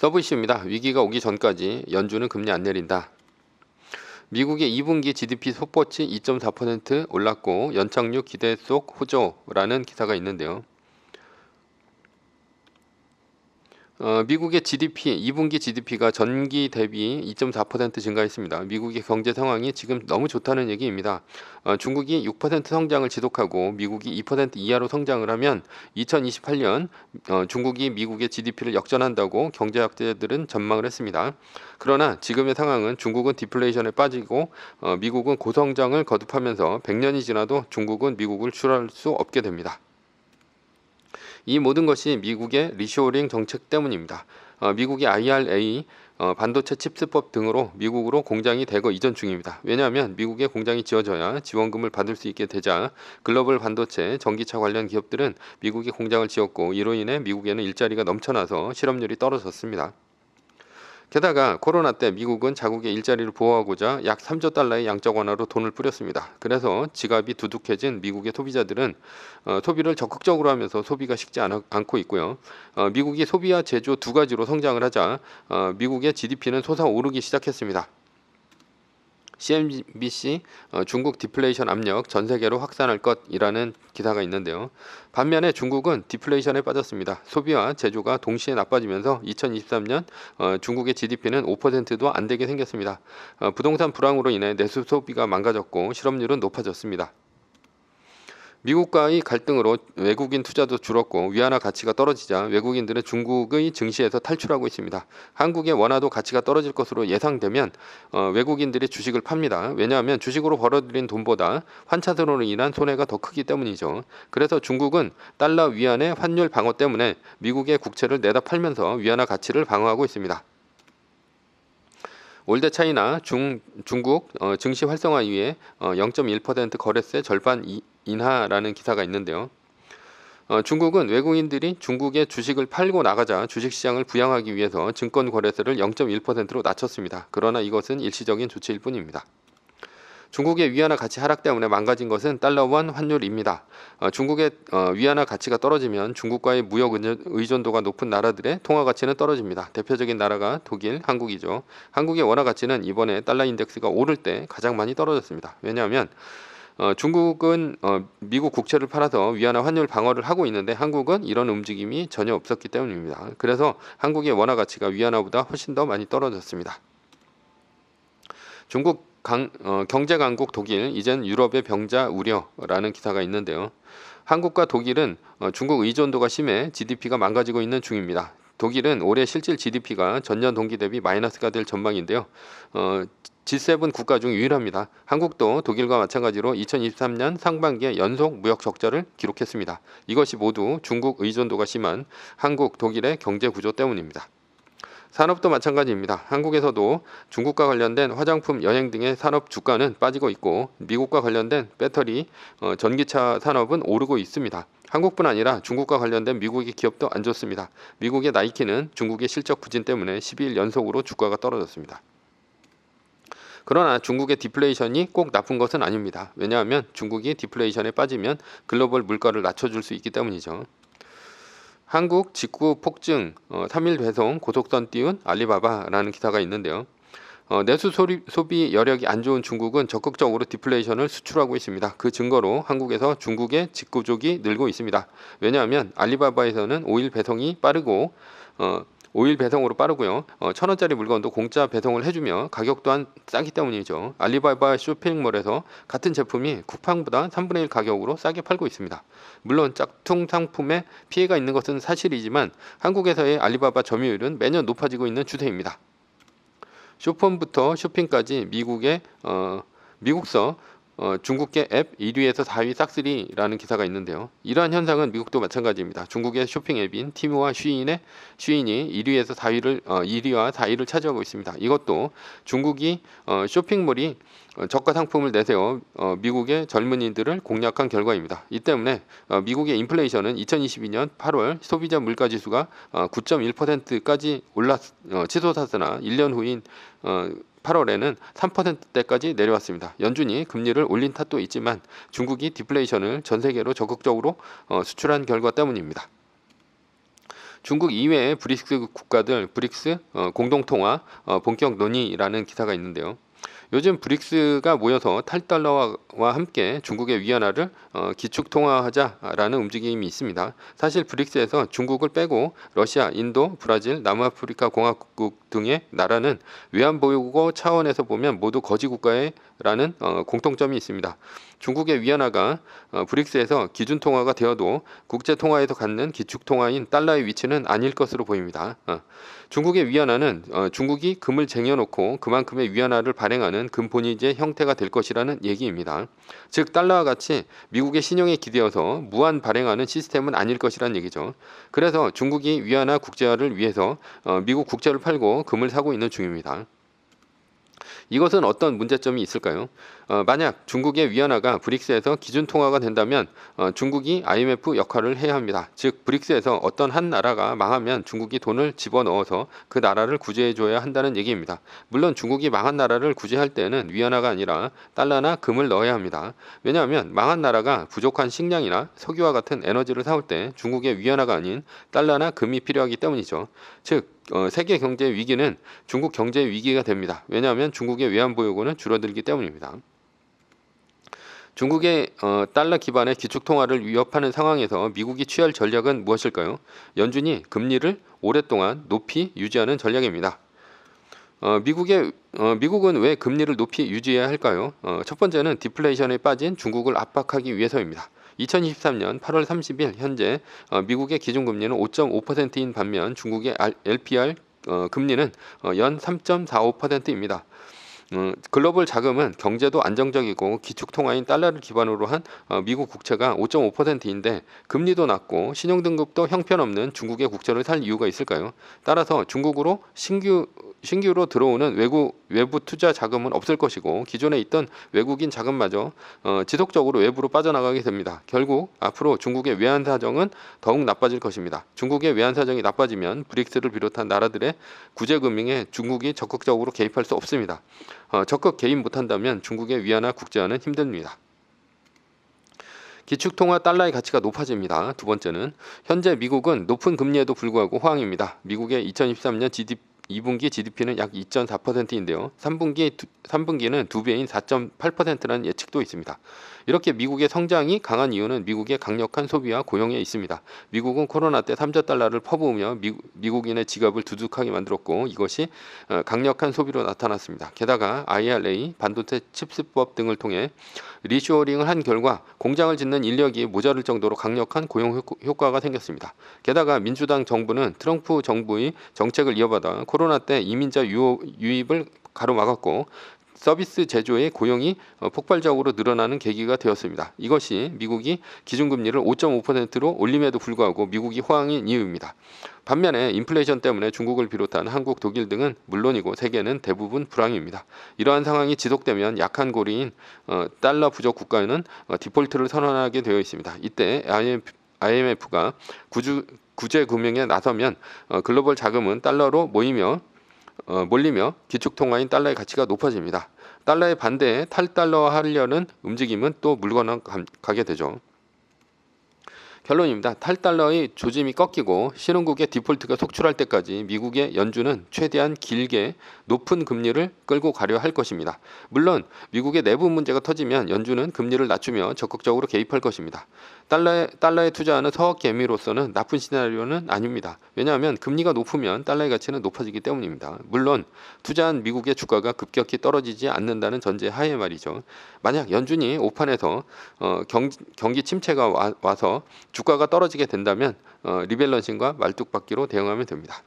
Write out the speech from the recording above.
서브 이슈입니다. 위기가 오기 전까지 연준은 금리 안 내린다. 미국의 2분기 GDP 소포치 2.4% 올랐고 연착륙 기대 속 호조라는 기사가 있는데요. 어, 미국의 GDP 2분기 GDP가 전기 대비 2.4% 증가했습니다. 미국의 경제 상황이 지금 너무 좋다는 얘기입니다. 어, 중국이 6% 성장을 지속하고 미국이 2% 이하로 성장을 하면 2028년 어, 중국이 미국의 GDP를 역전한다고 경제학자들은 전망을 했습니다. 그러나 지금의 상황은 중국은 디플레이션에 빠지고 어, 미국은 고성장을 거듭하면서 100년이 지나도 중국은 미국을 출할 수 없게 됩니다. 이 모든 것이 미국의 리쇼링 정책 때문입니다. 어, 미국의 IRA 어, 반도체 칩스법 등으로 미국으로 공장이 대거 이전 중입니다. 왜냐하면 미국에 공장이 지어져야 지원금을 받을 수 있게 되자 글로벌 반도체, 전기차 관련 기업들은 미국에 공장을 지었고 이로 인해 미국에는 일자리가 넘쳐나서 실업률이 떨어졌습니다. 게다가 코로나 때 미국은 자국의 일자리를 보호하고자 약 3조 달러의 양적 완화로 돈을 뿌렸습니다. 그래서 지갑이 두둑해진 미국의 소비자들은 어, 소비를 적극적으로 하면서 소비가 식지 않, 고 있고요. 어, 미국이 소비와 제조 두 가지로 성장을 하자 어, 미국의 GDP는 솟아오르기 시작했습니다. CNBC 어, 중국 디플레이션 압력 전 세계로 확산할 것이라는 기사가 있는데요. 반면에 중국은 디플레이션에 빠졌습니다. 소비와 제조가 동시에 나빠지면서 2023년 어, 중국의 GDP는 5%도 안 되게 생겼습니다. 어, 부동산 불황으로 인해 내수 소비가 망가졌고 실업률은 높아졌습니다. 미국과의 갈등으로 외국인 투자도 줄었고 위안화 가치가 떨어지자 외국인들은 중국의 증시에서 탈출하고 있습니다. 한국의 원화도 가치가 떨어질 것으로 예상되면 어, 외국인들이 주식을 팝니다. 왜냐하면 주식으로 벌어들인 돈보다 환차선으로 인한 손해가 더 크기 때문이죠. 그래서 중국은 달러 위안의 환율 방어 때문에 미국의 국채를 내다 팔면서 위안화 가치를 방어하고 있습니다. 올드 차이나 중, 중국 어, 증시 활성화 이후에 어, 0.1% 거래세 절반 이, 인하라는 기사가 있는데요. 어, 중국은 외국인들이 중국의 주식을 팔고 나가자 주식시장을 부양하기 위해서 증권 거래세를 0.1%로 낮췄습니다. 그러나 이것은 일시적인 조치일 뿐입니다. 중국의 위안화 가치 하락 때문에 망가진 것은 달러원 환율입니다. 어, 중국의 어, 위안화 가치가 떨어지면 중국과의 무역 의존도가 높은 나라들의 통화 가치는 떨어집니다. 대표적인 나라가 독일, 한국이죠. 한국의 원화 가치는 이번에 달러 인덱스가 오를 때 가장 많이 떨어졌습니다. 왜냐하면 어, 중국은 어, 미국 국채를 팔아서 위안화 환율 방어를 하고 있는데 한국은 이런 움직임이 전혀 없었기 때문입니다. 그래서 한국의 원화 가치가 위안화보다 훨씬 더 많이 떨어졌습니다. 중국 강, 어, 경제 강국 독일 이젠 유럽의 병자 우려라는 기사가 있는데요. 한국과 독일은 어, 중국 의존도가 심해 GDP가 망가지고 있는 중입니다. 독일은 올해 실질 GDP가 전년 동기 대비 마이너스가 될 전망인데요. 어, G7 국가 중 유일합니다. 한국도 독일과 마찬가지로 2023년 상반기에 연속 무역 적자를 기록했습니다. 이것이 모두 중국 의존도가 심한 한국, 독일의 경제 구조 때문입니다. 산업도 마찬가지입니다. 한국에서도 중국과 관련된 화장품, 여행 등의 산업 주가는 빠지고 있고 미국과 관련된 배터리, 어, 전기차 산업은 오르고 있습니다. 한국뿐 아니라 중국과 관련된 미국의 기업도 안 좋습니다. 미국의 나이키는 중국의 실적 부진 때문에 12일 연속으로 주가가 떨어졌습니다. 그러나 중국의 디플레이션이 꼭 나쁜 것은 아닙니다. 왜냐하면 중국이 디플레이션에 빠지면 글로벌 물가를 낮춰줄 수 있기 때문이죠. 한국 직구 폭증 어, 3일 배송 고속선 띄운 알리바바라는 기사가 있는데요. 어, 내수 소리, 소비 여력이 안 좋은 중국은 적극적으로 디플레이션을 수출하고 있습니다. 그 증거로 한국에서 중국의 직구족이 늘고 있습니다. 왜냐하면 알리바바에서는 오일 배송이 빠르고 어, 오일 배송으로 빠르고요. 어, 천 원짜리 물건도 공짜 배송을 해주며 가격 또한 싸기 때문이죠. 알리바바 쇼핑몰에서 같은 제품이 쿠팡보다 3분의 1 가격으로 싸게 팔고 있습니다. 물론 짝퉁 상품에 피해가 있는 것은 사실이지만 한국에서의 알리바바 점유율은 매년 높아지고 있는 추세입니다. 쇼폰부터 쇼핑까지 미국의 어, 미국서 어, 중국계 앱 1위에서 4위 싹쓸이라는 기사가 있는데요. 이러한 현상은 미국도 마찬가지입니다. 중국의 쇼핑 앱인 티무와 쉬인의 쉬인이 1위에서 4위를 어, 1위와 4위를 차지하고 있습니다. 이것도 중국이 어, 쇼핑몰이 어, 저가 상품을 내세워 어, 미국의 젊은이들을 공략한 결과입니다. 이 때문에 어, 미국의 인플레이션은 2022년 8월 소비자 물가 지수가 어, 9.1%까지 올랐 어, 치솟았으나 1년 후인 어, 8월에는 3%대까지 내려왔습니다. 연준이 금리를 올린 탓도 있지만 중국이 디플레이션을 전 세계로 적극적으로 어, 수출한 결과 때문입니다. 중국 이외의 브릭스 국가들 브릭스 어, 공동통화 어, 본격 논의라는 기사가 있는데요. 요즘 브릭스가 모여서 탈달러와 함께 중국의 위안화를 어, 기축통화하자라는 움직임이 있습니다. 사실 브릭스에서 중국을 빼고 러시아, 인도, 브라질, 남아프리카 공화국 등의 나라는 외환 보유고 차원에서 보면 모두 거지 국가라는 어, 공통점이 있습니다. 중국의 위안화가 어, 브릭스에서 기준 통화가 되어도 국제 통화에서 갖는 기축 통화인 달러의 위치는 아닐 것으로 보입니다. 어, 중국의 위안화는 어, 중국이 금을 쟁여놓고 그만큼의 위안화를 발행하는 금본위제 형태가 될 것이라는 얘기입니다. 즉 달러와 같이 미국의 신용에 기대어서 무한 발행하는 시스템은 아닐 것이라는 얘기죠. 그래서 중국이 위안화 국제화를 위해서 어, 미국 국채를 팔고 금을 사고 있는 중입니다. 이것은 어떤 문제점이 있을까요? 어, 만약 중국의 위안화가 브릭스에서 기준 통화가 된다면 어, 중국이 IMF 역할을 해야 합니다. 즉 브릭스에서 어떤 한 나라가 망하면 중국이 돈을 집어넣어서 그 나라를 구제해 줘야 한다는 얘기입니다. 물론 중국이 망한 나라를 구제할 때는 위안화가 아니라 달러나 금을 넣어야 합니다. 왜냐하면 망한 나라가 부족한 식량이나 석유와 같은 에너지를 사올 때 중국의 위안화가 아닌 달러나 금이 필요하기 때문이죠. 즉 어, 세계 경제 위기는 중국 경제 위기가 됩니다. 왜냐하면 중국의 외환 보유고는 줄어들기 때문입니다. 중국의 어, 달러 기반의 기축 통화를 위협하는 상황에서 미국이 취할 전략은 무엇일까요? 연준이 금리를 오랫동안 높이 유지하는 전략입니다. 어, 미국의 어, 미국은 왜 금리를 높이 유지해야 할까요? 어, 첫 번째는 디플레이션에 빠진 중국을 압박하기 위해서입니다. 2023년 8월 30일 현재 어, 미국의 기준금리는 5.5%인 반면 중국의 LPR 어, 금리는 어, 연 3.45%입니다. 음, 글로벌 자금은 경제도 안정적이고 기축 통화인 달러를 기반으로 한 어, 미국 국채가 5.5%인데 금리도 낮고 신용 등급도 형편없는 중국의 국채를 살 이유가 있을까요? 따라서 중국으로 신규 신규로 들어오는 외국 외부 투자 자금은 없을 것이고 기존에 있던 외국인 자금마저 어, 지속적으로 외부로 빠져나가게 됩니다. 결국 앞으로 중국의 외환 사정은 더욱 나빠질 것입니다. 중국의 외환 사정이 나빠지면 브릭스를 비롯한 나라들의 구제 금융에 중국이 적극적으로 개입할 수 없습니다. 어, 적극 개입 못한다면 중국의 위안화 국제화는 힘듭니다. 기축통화 달러의 가치가 높아집니다. 두 번째는 현재 미국은 높은 금리에도 불구하고 호황입니다. 미국의 2023년 GDP 2분기 GDP는 약 2.4%인데요. 3분기 3분기는 두 배인 4.8%라는 예측도 있습니다. 이렇게 미국의 성장이 강한 이유는 미국의 강력한 소비와 고용에 있습니다. 미국은 코로나 때 3조 달러를 퍼부으며 미 국, 인의 지갑을 두둑하게 만들었고 이것이 어, 강력한 소비로 나타났습니다. 게다가 IRA, 반도체 칩스법 등을 통해 리쇼어링을 한 결과 공장을 짓는 인력이 모자랄 정도로 강력한 고용 효과가 생겼습니다. 게다가 민주당 정부는 트럼프 정부의 정책을 이어받아 코로나 때 이민자 유입을 가로막았고 서비스 제조의 고용이 어, 폭발적으로 늘어나는 계기가 되었습니다. 이것이 미국이 기준금리를 5.5%로 올림에도 불구하고 미국이 호황인 이유입니다. 반면에 인플레이션 때문에 중국을 비롯한 한국, 독일 등은 물론이고 세계는 대부분 불황입니다. 이러한 상황이 지속되면 약한 고리인 어, 달러 부족 국가는 어, 디폴트를 선언하게 되어 있습니다. 이때 IMF가 구주, 구제 금융에 나서면 글로벌 자금은 달러로 모이며 어, 몰리며 기축통화인 달러의 가치가 높아집니다. 달러의 반대에 탈달러화하려는 움직임은 또 물건을 가게 되죠. 결론입니다. 탈달러의 조짐이 꺾이고 신흥국의 디폴트가 속출할 때까지 미국의 연준은 최대한 길게 높은 금리를 끌고 가려 할 것입니다. 물론 미국의 내부 문제가 터지면 연준은 금리를 낮추며 적극적으로 개입할 것입니다. 달러에, 달러에 투자하는 서학개미로서는 나쁜 시나리오는 아닙니다. 왜냐하면 금리가 높으면 달러의 가치는 높아지기 때문입니다. 물론 투자한 미국의 주가가 급격히 떨어지지 않는다는 전제 하에 말이죠. 만약 연준이 오판에서 어, 경, 경기 침체가 와, 와서 주가가 떨어지게 된다면 어, 리밸런싱과 말뚝박기로 대응하면 됩니다.